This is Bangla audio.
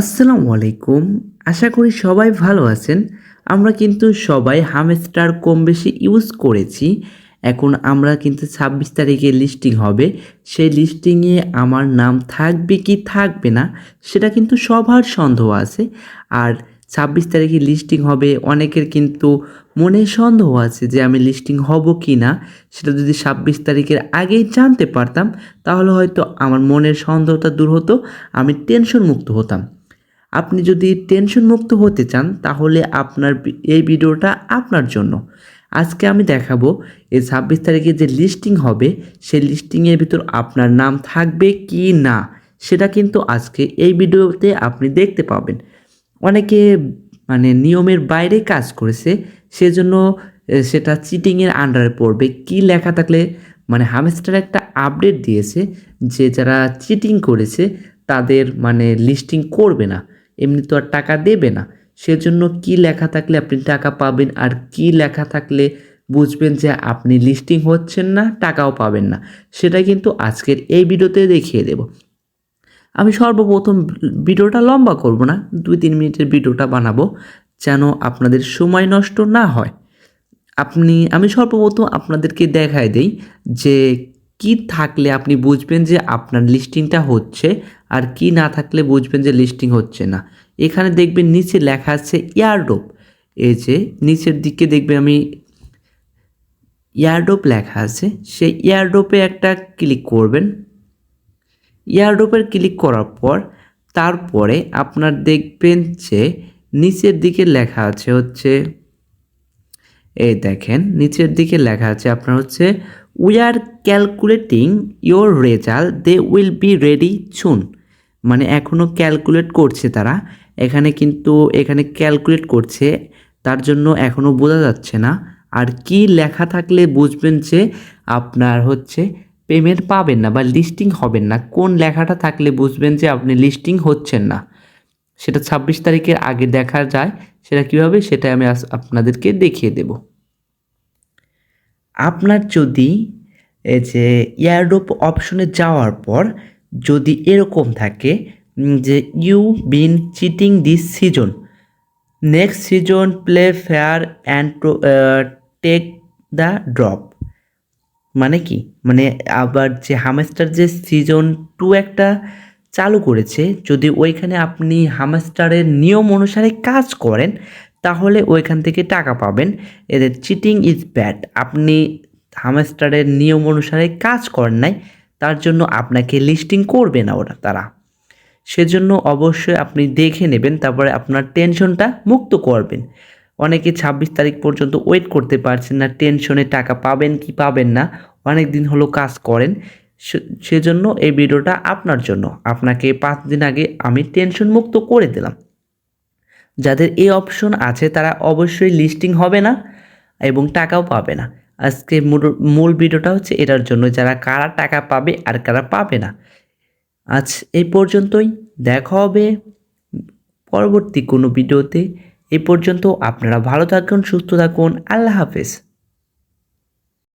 আসসালামু আলাইকুম। আশা করি সবাই ভালো আছেন। আমরা কিন্তু সবাই হামস্টার কম বেশি ইউজ করেছি। এখন আমরা কিন্তু ছাব্বিশ তারিখে লিস্টিং হবে। সেই লিস্টিংয়ে আমার নাম থাকবে কি থাকবে না, সেটা কিন্তু সবার সন্দেহ আছে। আর ছাব্বিশ তারিখে লিস্টিং হবে, অনেকের কিন্তু মনে সন্দেহ আছে যে আমি লিস্টিং হব কি না। সেটা যদি ছাব্বিশ তারিখের আগেই জানতে পারতাম, তাহলে হয়তো আমার মনের সন্দেহটা দূর হতো, আমি টেনশন মুক্ত হতাম। আপনি যদি টেনশন মুক্ত হতে চান, তাহলে আপনার এই ভিডিওটা আপনার জন্য। আজকে আমি দেখাবো এই ছাব্বিশ তারিখে যে লিস্টিং হবে, সেই লিস্টিংয়ের ভিতর আপনার নাম থাকবে কি না, সেটা কিন্তু আজকে এই ভিডিওতে আপনি দেখতে পাবেন। অনেকে মানে নিয়মের বাইরে কাজ করেছে, সেজন্য সেটা চিটিংয়ের আন্ডারে পড়বে। কি লেখা থাকলে মানে হামেস্টার একটা আপডেট দিয়েছে যে যারা চিটিং করেছে, তাদের মানে লিস্টিং করবে না। এমনি তো আর টাকা দেবে না। সেজন্য কি লেখা থাকলে আপনি টাকা পাবেন আর কি লেখা থাকলে বুঝবেন যে আপনি লিস্টিং হচ্ছেন না, টাকাও পাবেন না। সেটা কিন্তু আজকের এই ভিডিওতে দেখিয়ে দেব। আমি সর্বপ্রথম ভিডিওটা লম্বা করব না, দুই তিন মিনিটের ভিডিওটা বানাবো যেন আপনাদের সময় নষ্ট না হয়। আপনি, আমি সর্বপ্রথম আপনাদেরকে দেখাই দেই যে কি থাকলে আপনি বুঝবেন যে আপনার লিস্টিংটা হচ্ছে আর কি না থাকলে বুঝবেন যে লিস্টিং হচ্ছে না। এখানে দেখবেন নিচে লেখা আছে ইয়ারডোপ। এই যে নিচের দিকে দেখবেন আমি ইয়ারডোপ লেখা আছে। সেই ইয়ারডোপে একটা ক্লিক করবেন। ইয়ারডোপের ক্লিক করার পর তারপরে আপনার দেখবেন যে নিচের দিকে লেখা আছে হচ্ছে, এই দেখেন, নিচের দিকে লেখা আছে আপনার হচ্ছে we are calculating your result they will be ready soon মানে এখনও ক্যালকুলেট করছে তারা। এখানে কিন্তু, এখানে ক্যালকুলেট করছে, তার জন্য এখনও বোঝা যাচ্ছে না। আর কি লেখা থাকলে বুঝবেন যে আপনার হচ্ছে পেমেন্ট পাবেন না বা লিস্টিং হবেন না। কোন লেখাটা থাকলে বুঝবেন যে আপনি লিস্টিং হচ্ছেন না? সেটা ছাব্বিশ তারিখের আগে দেখা যায়, সেটা কীভাবে সেটা আমি আপনাদেরকে দেখিয়ে দেব। আপনার যদি এই যে ইয়ারডোপ অপশনে যাওয়ার পর যদি এরকম থাকে যে you been cheating this season next season play fair and take the drop মানে কি? মানে আবার যে হামেস্টার যে সিজন টু একটা চালু করেছে, যদি ওইখানে আপনি হামস্টারের নিয়ম অনুসারে কাজ করেন, তাহলে ওইখান থেকে টাকা পাবেন। এদের চিটিং ইজ ব্যাড আপনি হামস্টারের নিয়ম অনুসারে কাজ করেন নাই তার জন্য আপনাকে লিস্টিং করবে না ওরা, তারা। সেজন্য অবশ্যই আপনি দেখে নেবেন, তারপরে আপনার টেনশনটা মুক্ত করবেন। অনেকে ছাব্বিশ তারিখ পর্যন্ত ওয়েট করতে পারছেন না টেনশনে টাকা পাবেন কি পাবেন না, অনেক দিন হলো কাজ করেন। সেজন্য এই ভিডিওটা আপনার জন্য। আপনাকে পাঁচ দিন আগে আমি টেনশন মুক্ত করে দিলাম। যাদের এই অপশন আছে, তারা অবশ্যই লিস্টিং হবে না এবং টাকাও পাবে না। আজকে মূল- ভিডিওটা হচ্ছে এটার জন্য, যারা কারা টাকা পাবে আর কারা পাবে না। আজ এই পর্যন্তই, দেখা হবে পরবর্তী কোনো ভিডিওতে। এ পর্যন্ত আপনারা ভালো থাকুন, সুস্থ থাকুন, আল্লাহ হাফেজ।